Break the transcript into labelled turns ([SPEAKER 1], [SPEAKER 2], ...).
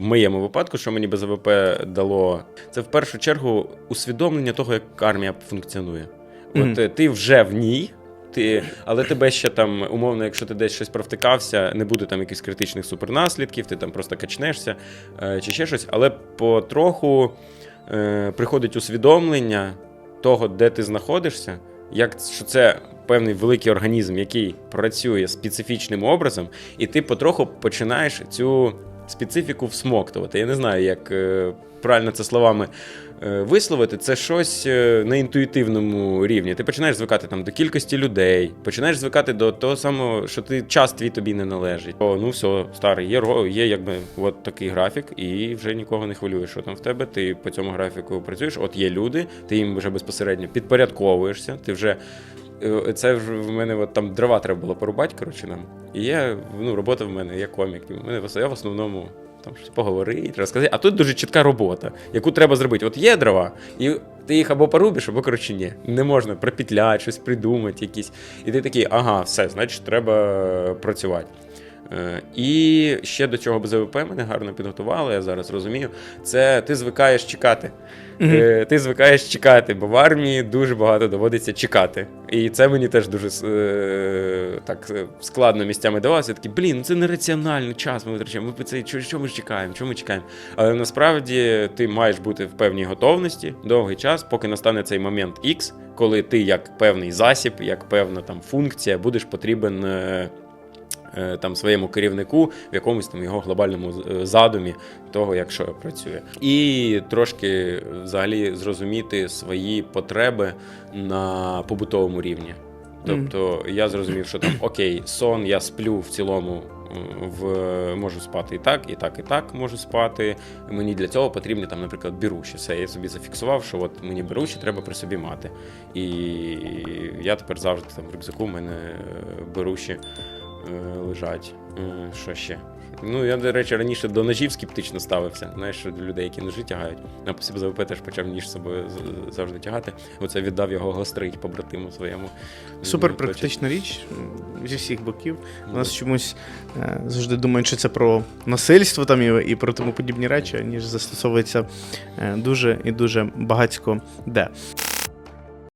[SPEAKER 1] В моєму випадку, що мені БЗВП дало, це в першу чергу усвідомлення того, як армія функціонує. От е, ти вже в ній. Ти, але тебе ще там, умовно, якщо ти десь щось провтикався, не буде там якихось критичних супернаслідків, ти там просто качнешся е, чи ще щось. Але потроху е, приходить усвідомлення того, де ти знаходишся, як що це певний великий організм, який працює специфічним образом, і ти потроху починаєш цю специфіку всмоктувати. Я не знаю, як е, правильно це словами е, висловити. Це щось е, на інтуїтивному рівні. Ти починаєш звикати там до кількості людей, починаєш звикати до того самого, що ти час твій тобі не належить. О, ну все, старий, є, є якби от такий графік, і вже нікого не хвилює, що там в тебе. Ти по цьому графіку працюєш. От є люди, ти їм вже безпосередньо підпорядковуєшся. Ти вже Це ж в мене от там дрова треба було порубати, коротше нам. І є ну, робота в мене, я комік. І в мене я в основному там щось поговорити, розказати. А тут дуже чітка робота, яку треба зробити. От є дрова, і ти їх або порубиш, або коротше ні. Не можна пропітляти, щось придумати, якісь. І ти такий, ага, все, значить, треба працювати. Е, І ще до чого БЗВП мене гарно підготували, я зараз розумію. Це ти звикаєш чекати.
[SPEAKER 2] Мгм.
[SPEAKER 1] Е, Ти звикаєш чекати, бо в армії дуже багато доводиться чекати. І це мені теж дуже е, так складно місцями давалося. Я такий, блін, ну це нераціонально, час ми витрачаємо. Ми це що, ми ж чекаємо? Чому ми чекаємо? Але насправді ти маєш бути в певній готовності довгий час, поки настане цей момент X, коли ти як певний засіб, як певна там функція, будеш потрібен. Е, Там своєму керівнику в якомусь там його глобальному е, задумі того, як що працює, і трошки взагалі зрозуміти свої потреби на побутовому рівні. Тобто я зрозумів, що там окей, сон, я сплю в цілому. В можу спати і так, і так, і так можу спати. Мені для цього потрібні там, наприклад, біруші. Все, я собі зафіксував, що от мені біруші треба при собі мати. І я тепер завжди там в рюкзаку в мене е, беруші лежать. Е, Що ще? Ну, я, до речі, раніше до ножів скептично ставився. Знаєш, що до людей, які ножі тягають. Я по ЗВП теж почав ніж з собою завжди тягати. Оце віддав його гострить побратиму своєму.
[SPEAKER 2] Супер практична річ зі всіх боків. У нас чомусь е, завжди думають, що це про насильство там і, про тому подібні речі, ніж застосовується е, дуже і дуже багатько де.